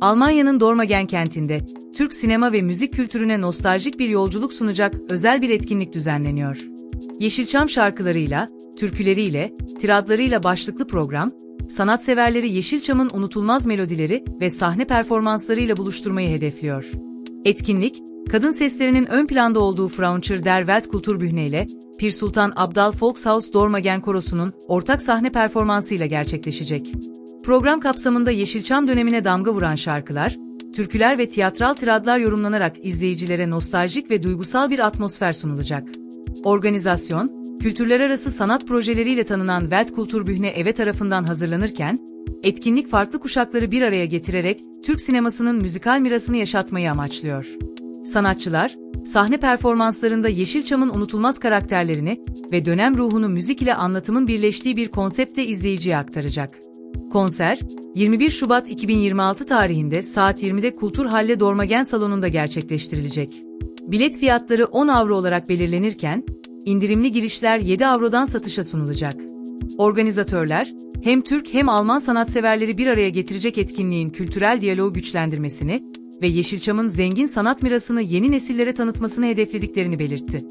Almanya'nın Dormagen kentinde Türk sinema ve müzik kültürüne nostaljik bir yolculuk sunacak özel bir etkinlik düzenleniyor. Yeşilçam şarkılarıyla, türküleriyle, tiradlarıyla başlıklı program, sanatseverleri Yeşilçam'ın unutulmaz melodileri ve sahne performanslarıyla buluşturmayı hedefliyor. Etkinlik, kadın seslerinin ön planda olduğu Frauncher der Weltkulturbühne ile Pir Sultan Abdal Volkshaus Dormagen Korosu'nun ortak sahne performansıyla gerçekleşecek. Program kapsamında Yeşilçam dönemine damga vuran şarkılar, türküler ve tiyatral tiradlar yorumlanarak izleyicilere nostaljik ve duygusal bir atmosfer sunulacak. Organizasyon, kültürler arası sanat projeleriyle tanınan Weltkulturbühne Eve tarafından hazırlanırken, etkinlik farklı kuşakları bir araya getirerek Türk sinemasının müzikal mirasını yaşatmayı amaçlıyor. Sanatçılar, sahne performanslarında Yeşilçam'ın unutulmaz karakterlerini ve dönem ruhunu müzik ile anlatımın birleştiği bir konseptle izleyiciye aktaracak. Konser, 21 Şubat 2026 tarihinde saat 20'de Kultur Halle Dormagen Salonu'nda gerçekleştirilecek. Bilet fiyatları 10 avro olarak belirlenirken, indirimli girişler 7 avrodan satışa sunulacak. Organizatörler, hem Türk hem Alman sanatseverleri bir araya getirecek etkinliğin kültürel diyaloğu güçlendirmesini ve Yeşilçam'ın zengin sanat mirasını yeni nesillere tanıtmasını hedeflediklerini belirtti.